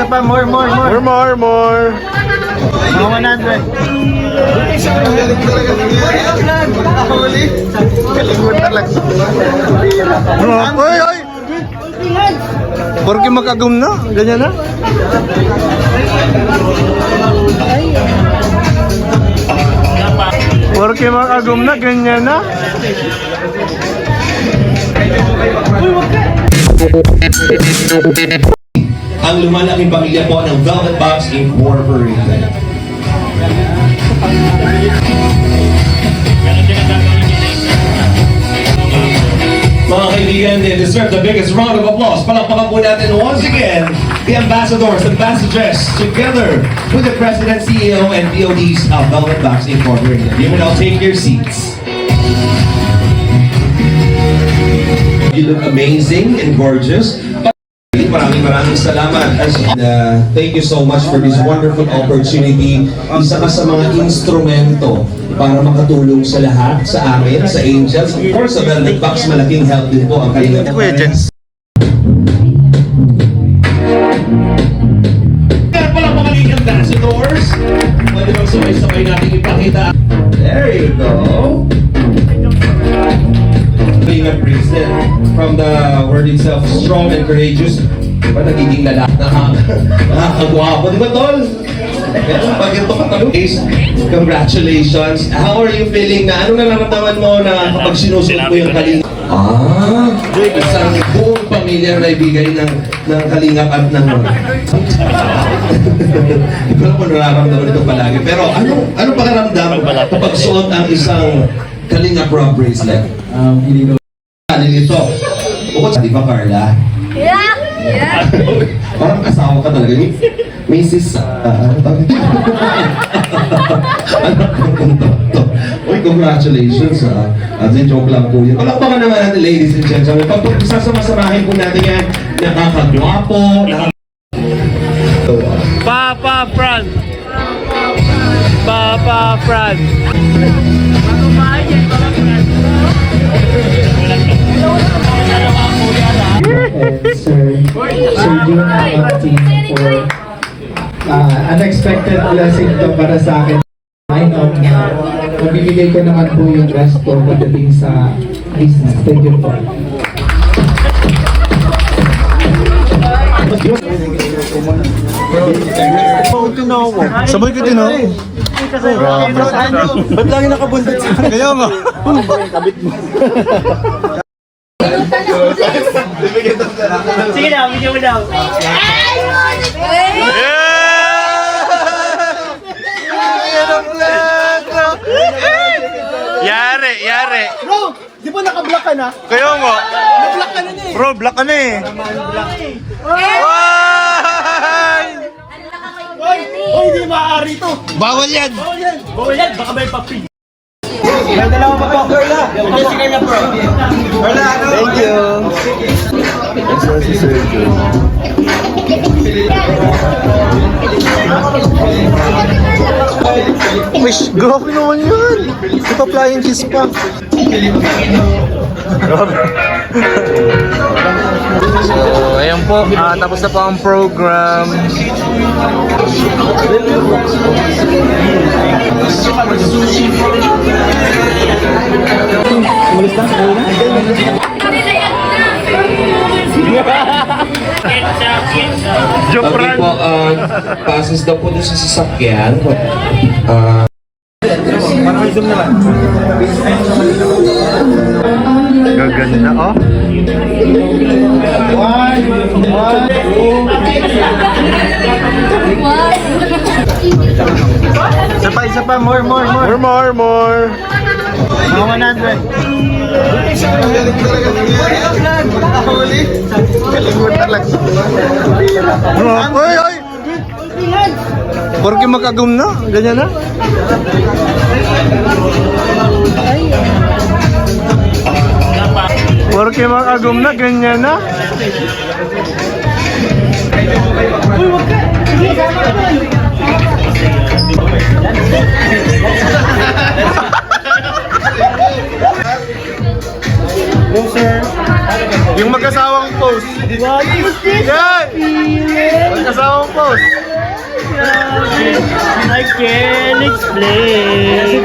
isa pa, more, more, more. More, more, more. Mga 100. Galing mo talaga. Oy, oy! Porque makagum na, ganyan na. Porque makagum na, ganyan na. Ang lumalaking pamilya po ng Velvet Box Incorporated. Mga kaibigan, they deserve the biggest round of applause. Palakpakan po natin once again the ambassadors, ambassadress, together with the President, CEO, and PODs of Velvet Box Incorporated. You may now take your seats. You look amazing and gorgeous. Maraming maraming salamat. As, uh, thank you so much for this wonderful opportunity. Isa ka sa mga instrumento para makatulong sa lahat, sa amin, sa Angels. Of course, sa Velvet Box, malaking help din po ang kanilang Jens. Kaya pala mga lead ambassadors. Pwede bang sabay-sabay natin ipakita? There you go. Being a priestess from the word itself, strong and courageous. Diba nagiging lalaki na nakakagwapo? Di ba, Tol? Pero pag ito katanong is, congratulations. How are you feeling na? Anong nararamdaman mo na kapag sinusunod mo yung kalinga? Ah, isang buong pamilya na ibigay ng, ng kalingap at ng Hindi ko alam kung nararamdaman ito palagi. Pero ano, ano pakiramdam kapag suot ang isang Kalinga Pro bracelet? Um, Ano nito? Bukod sa, di ba Carla? Yeah! Yeah! Parang asawa ka talaga. May, may sis, ah, ano tawag ito? Anak ng kontakto. Uy, congratulations ha. At uh, joke lang po yun. Palakpakan naman natin ladies and gentlemen. Pag sasama-samahin po natin yan, nakakagwapo, nakaka... Papa Fran. Papa Fran. and Sir, Jun Martin for uh, unexpected blessing to para sa akin. I know na mabibigay ko naman po yung rest ko pagdating sa business. Thank you po. Sabay ko din, oh. Ba't lagi nakabuntot sa Kaya nga. Sige na, video mo daw. Yare, yare. Bro, di ba naka-block ka na? Kaya nga. Naka-block ka na eh. Bro, black ka na eh. Why? Hoy, hoy, di maaari to. Bawal yan. Bawal yan. Bawal yan, baka may papi. May dalawa pa po. Carla. Hindi si Carla bro. Carla, ano? Thank you. Wish, grabe naman yun. Pa flying kiss pa. Grabe. so, ayan po. ah, tapos na po ang program. Joke Okay po, uh, passes daw po doon sa sasakyan. Uh, Gaganda, oh. Isa pa, isa pa, more, more, more. More, more, more. Mga 100. Galing mo talaga. Oy, oy! Porque makagum na, ganyan na. Porke makagum na, ganyan na. Uy, wag Yung mag-asawang post. What is this? Yan! Post. I can't explain.